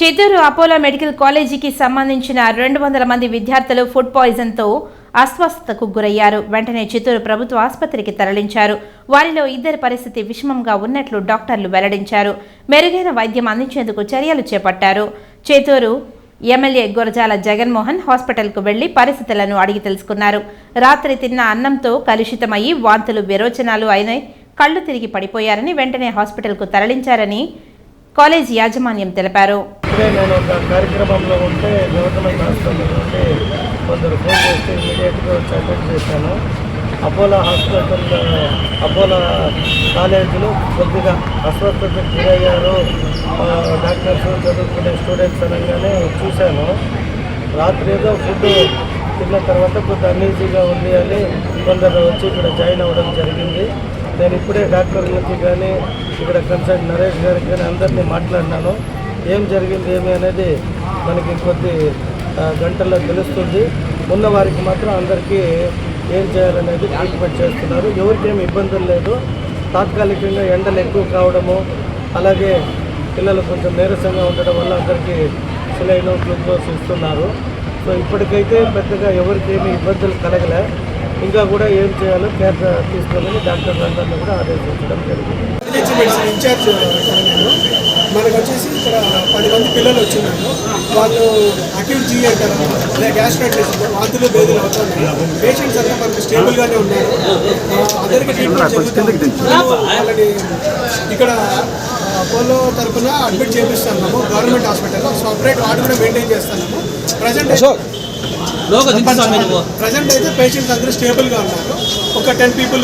Chittoor Apollo medical కాలేజీకి సంబంధించిన రెండు వందల మంది విద్యార్థులు ఫుడ్ పాయిజన్తో అస్వస్థతకు గురయ్యారు. వెంటనే చిత్తూరు ప్రభుత్వ ఆసుపత్రికి తరలించారు. వారిలో ఇద్దరి పరిస్థితి విషమంగా ఉన్నట్లు డాక్టర్లు వెల్లడించారు. మెరుగైన వైద్యం అందించేందుకు చర్యలు చేపట్టారు. చిత్తూరు ఎమ్మెల్యే గురజాల జగన్మోహన్ హాస్పిటల్కు వెళ్ళి పరిస్థితులను అడిగి తెలుసుకున్నారు. రాత్రి తిన్న అన్నంతో కలుషితమయ్యి వాంతులు విరోచనాలు అయినాయి. కళ్ళు తిరిగి పడిపోయారని వెంటనే హాస్పిటల్కు తరలించారని కాలేజీ యాజమాన్యం తెలిపారు. ఇప్పుడే నేను ఒక కార్యక్రమంలో ఉంటే గవర్నమెంట్ హాస్పిటల్ నుండి కొందరు ఫోన్ చేస్తే ఇమీడియట్గా వచ్చి అటెండ్ చేశాను. అపోలో హాస్పిటల్ అపోలో కాలేజీలో కొద్దిగా అస్వస్థత గురయ్యారు. డాక్టర్స్ చదువుకునే స్టూడెంట్స్ అనగానే చూశాను. రాత్రి ఏదో ఫుడ్ తిన్న తర్వాత కొద్దిగా అన్ఈజీగా ఉంది అని కొందరు వచ్చి ఇక్కడ జాయిన్ అవ్వడం జరిగింది. నేను ఇప్పుడే డాక్టర్ గురించి కానీ ఇక్కడ కన్సల్ట్ నరేష్ గారికి కానీ అందరినీ మాట్లాడినాను. ఏం జరిగింది ఏమి అనేది మనకి కొద్ది గంటల్లో తెలుస్తుంది. ఉన్న వారికి మాత్రం అందరికీ ఏం చేయాలనేది ట్రీట్మెంట్ చేస్తున్నారు. ఎవరికి ఏమి ఇబ్బందులు లేదు. తాత్కాలికంగా ఎండలు ఎక్కువ కావడము అలాగే పిల్లలు కొంచెం నీరసంగా ఉండడం వల్ల అందరికీ సిలైన్ గ్లూకోజ్ ఇస్తున్నారు. సో ఇప్పటికైతే పెద్దగా ఎవరికి ఏమి ఇబ్బందులు కలగలే. ఇంకా కూడా ఏం చేయాలో కేర్ తీసుకోవాలని డాక్టర్ అందరిని కూడా ఆదేశించడం జరిగింది. ఇన్ఛార్జ్ మనకు వచ్చేసి ఇక్కడ పది మంది పిల్లలు వచ్చినారు. వాళ్ళు అక్యూట్ జీ అంటారు అదే గ్యాస్ట్రైటిస్ వాంతులు బేదులు అవుతున్నాయి పేషెంట్స్ అంతా మనకు స్టేబుల్గానే ఉన్నారు. ఆ, అందరికీ ట్రీట్మెంట్ జరుగుతుంది వాళ్ళని ఇక్కడ అపోలో తరఫున అడ్మిట్ చేపిస్తున్నాము. గవర్నమెంట్ హాస్పిటల్లో సపరేట్ వార్డు కూడా మెయింటైన్ చేస్తున్నాము. ప్రజెంట్ ప్రజెంట్ అయితే పేషెంట్స్ అందరూ స్టేబుల్గా ఉన్నారు. ఒక టెన్ పీపుల్